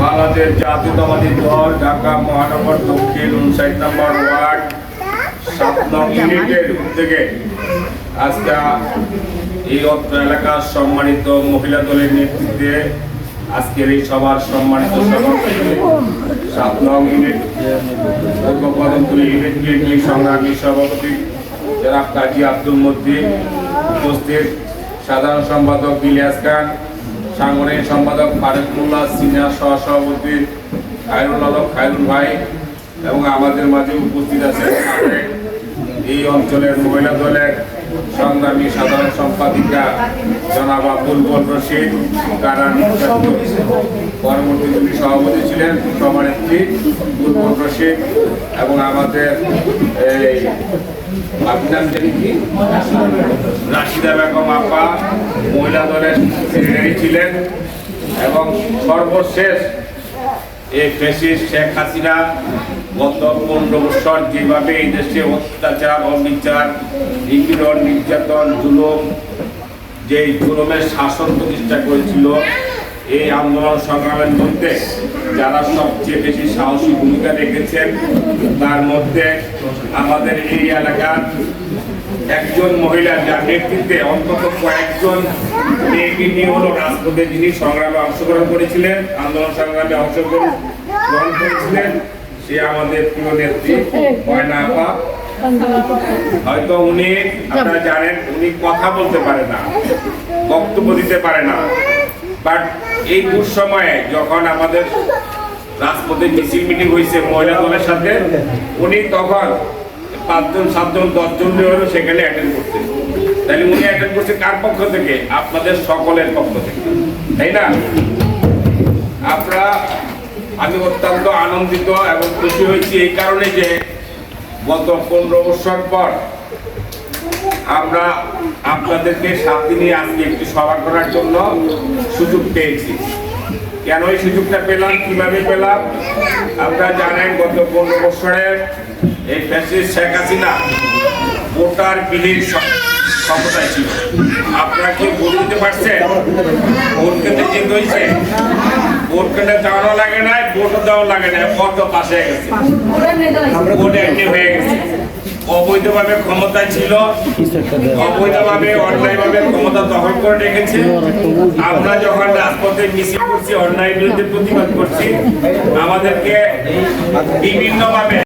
বাংলাদেশ জাতীয়তাবাদী দল, ঢাকা মহানগর দক্ষিণ উনষাট নম্বর ওয়ার্ড সাত নং ইউনিটের উদ্যোগে আজকে এই অত্র এলাকার সম্মানিত মহিলা দলের নেতৃত্বে আজকের এই সভার সম্মানিত সভাপতি সাত নং ইউনিট ইউনিট বিএনপি সংগ্রামী সভাপতি জনাব কাজী আব্দুল মদ্দিন উপস্থিত। সাধারণ সম্পাদক ইলিয়াস খান, সাংগঠনিক সম্পাদক ফারুক সিনহা সহ সভাপতি খায়রুল আলম, খায়রুল ভাই এবং আমাদের মাঝে উপস্থিত আছে এই অঞ্চলের মহিলা দলের সংগ্রামী সাধারণ সম্পাদিকা জনাব আব্দুল বল রশিদ কারা পরবর্তী তিনি সভাপতি ছিলেন সভানেত্রী বুলবুল রশিদ এবং আমাদের এই রাশিদা বেগম আপা, মহিলা দলের সেক্রেটারি ছিলেন এবং সর্বশেষ এই ফেসিস শেখ হাসিনা গত পনেরো বছর যেভাবে এই দেশে অত্যাচার, অবিচার, নিপীড়ন, নির্যাতন, জুলুম যে জুলুমের শাসন প্রতিষ্ঠা করেছিল, এই আন্দোলন সংগ্রামের মধ্যে যারা সবচেয়ে বেশি সাহসী ভূমিকা রেখেছেন, তার মধ্যে আমাদের এই এলাকার একজন মহিলা যার নেতৃত্বে অন্তত কয়েকজন মেয়েকে নিয়ে হলো রাজপথে যিনি সংগ্রামে অংশগ্রহণ করেছিলেন, আন্দোলন সংগ্রামে অংশগ্রহণ গ্রহণ করেছিলেন, সে আমাদের প্রিয় নেত্রী ময়না আপা। হয়তো উনি, আপনারা জানেন, উনি কথা বলতে পারে না, বক্তব্য দিতে পারে না। বাট এই দুঃসময়ে যখন আমাদের রাজপথে মিছিল মিটিং হয়েছে মহিলা দলের সাথে, উনি তখন পাঁচজন, সাতজন দশজন হলো সেখানে অ্যাটেন্ড করতে। তাহলে উনি অ্যাটেন্ড করছে কার পক্ষ থেকে? আপনাদের সকলের পক্ষ থেকে। তাই না? আমরা, আমি অত্যন্ত আনন্দিত এবং খুশি হয়েছি এই কারণে যে গত পনেরো বছর পর আমরা আপনাদেরকে সাথে নিয়ে আজকে একটি সভা করার জন্য সুযোগ পেয়েছি। কেন এই সুযোগটা পেলাম? কীভাবে পেলাম? আপনারা জানেন গত পনেরো বছরের এই ফ্যাসিস্ট শেখ হাসিনা ভোটার বিলীন ক্ষমতায় ছিল। আপনারা কি ভোট দিতে পারছেন? ভোট কেন্দ্রে যেতে হয়েছে? ভোট কেন্দ্রে যাওয়ানো লাগে না ভোটও দেওয়া লাগে না কত পাশে গেছে। ভোট এমনি হয়ে গেছে। অবৈধভাবে ক্ষমতা ছিল। অবৈধভাবে, অন্যায়ভাবে ক্ষমতা দখল করে রেখেছে। আমরা যখন রাজপথে মিছিল করছি অন্যায় বিরুদ্ধে প্রতিবাদ করছি, আমাদেরকে বিভিন্নভাবে